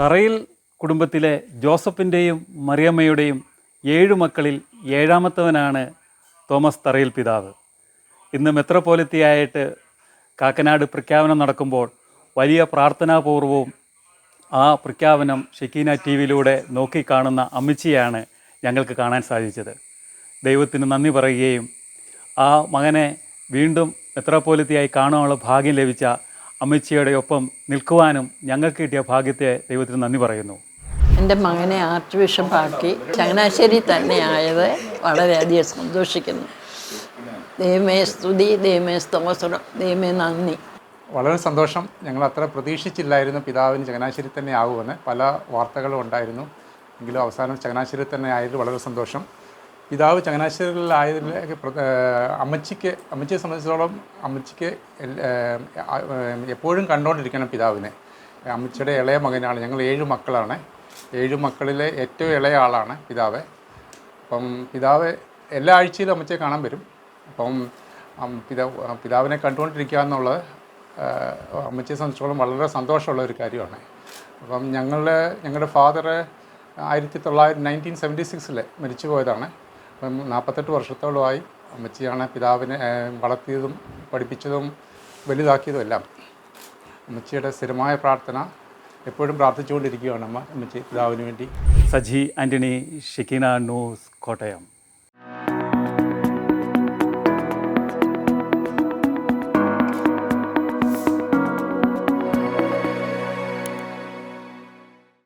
തറയിൽ കുടുംബത്തിലെ ജോസഫിന്റെയും മറിയമ്മയുടെയും ഏഴു മക്കളിൽ ഏഴാമത്തവനാണ് തോമസ് തറയിൽ പിതാവ്. ഇന്ന് മെത്രപോലിത്തിയായിട്ട് കാക്കനാട് പ്രഖ്യാപനം നടക്കുമ്പോൾ വലിയ പ്രാർത്ഥനാപൂർവവും ആ പ്രഖ്യാപനം ഷെക്കീന ടി വിയിലൂടെ നോക്കിക്കാണുന്ന അമ്മച്ചിയാണ് ഞങ്ങൾക്ക് കാണാൻ സാധിച്ചത്. ദൈവത്തിന് നന്ദി പറയുകയും ആ മകനെ വീണ്ടും മെത്രാപ്പോലിത്തിയായി കാണാനുള്ള ഭാഗ്യം ലഭിച്ച അമ്മച്ചിയുടെ ഒപ്പം നിൽക്കുവാനും ഞങ്ങൾക്ക് കിട്ടിയ ഭാഗ്യത്തെ ദൈവത്തിന് നന്ദി പറയുന്നു. എന്റെ മകനെ ആർച്ച് ബിഷപ്പാക്കി ചങ്ങനാശ്ശേരി തന്നെ ആയത് വളരെയധികം സന്തോഷിക്കുന്നു. ദൈവമേ സ്തുതി ദൈവമേ സ്തോത്രം ദൈവമേ നന്ദി. വളരെ സന്തോഷം. ഞങ്ങൾ അത്ര പ്രതീക്ഷിച്ചില്ലായിരുന്നു പിതാവിന് ചങ്ങനാശ്ശേരി തന്നെ ആവുമെന്ന്. പല വാർത്തകളും ഉണ്ടായിരുന്നു. എങ്കിലും അവസാനം ചങ്ങനാശ്ശേരി തന്നെ ആയതിൽ വളരെ സന്തോഷം. പിതാവ് ചങ്ങനാശ്ശേരിയിലായതിൽ അമ്മച്ചിക്ക് അമ്മച്ചിയെ സംബന്ധിച്ചിടത്തോളം അമ്മച്ചിക്ക് എപ്പോഴും കണ്ടുകൊണ്ടിരിക്കണം പിതാവിനെ. അമ്മച്ചിയുടെ ഇളയ മകനാണ്. ഞങ്ങൾ ഏഴ് മക്കളാണ്. ഏഴ് മക്കളിലെ ഏറ്റവും ഇളയ ആളാണ് പിതാവ്. അപ്പം പിതാവ് എല്ലാ ആഴ്ചയിലും അമ്മച്ചിയെ കാണാൻ വരും. അപ്പം പിതാ പിതാവ് പിതാവിനെ കണ്ടുകൊണ്ടിരിക്കുക എന്നുള്ളത് അമ്മച്ചിയെ സംബന്ധിച്ചിടത്തോളം വളരെ സന്തോഷമുള്ള ഒരു കാര്യമാണ്. അപ്പം ഞങ്ങളുടെ ഞങ്ങളുടെ ഫാദർ ആയിരത്തി തൊള്ളായിരത്തി നയന്റീൻ സെവന്റി സിക്സിൽ മരിച്ചു പോയതാണ് അപ്പം നാൽപ്പത്തെട്ട് വർഷത്തോളമായി അമ്മച്ചിയാണ് പിതാവിനെ വളർത്തിയതും പഠിപ്പിച്ചതും വലുതാക്കിയതും എല്ലാം. അമ്മച്ചിയുടെ സ്ഥിരമായ പ്രാർത്ഥന എപ്പോഴും പ്രാർത്ഥിച്ചുകൊണ്ടിരിക്കുകയാണ് അമ്മ അമ്മച്ചി പിതാവിന് വേണ്ടി. സജി ആന്റണി ഷിക്കിന ന്യൂസ് കോട്ടയം.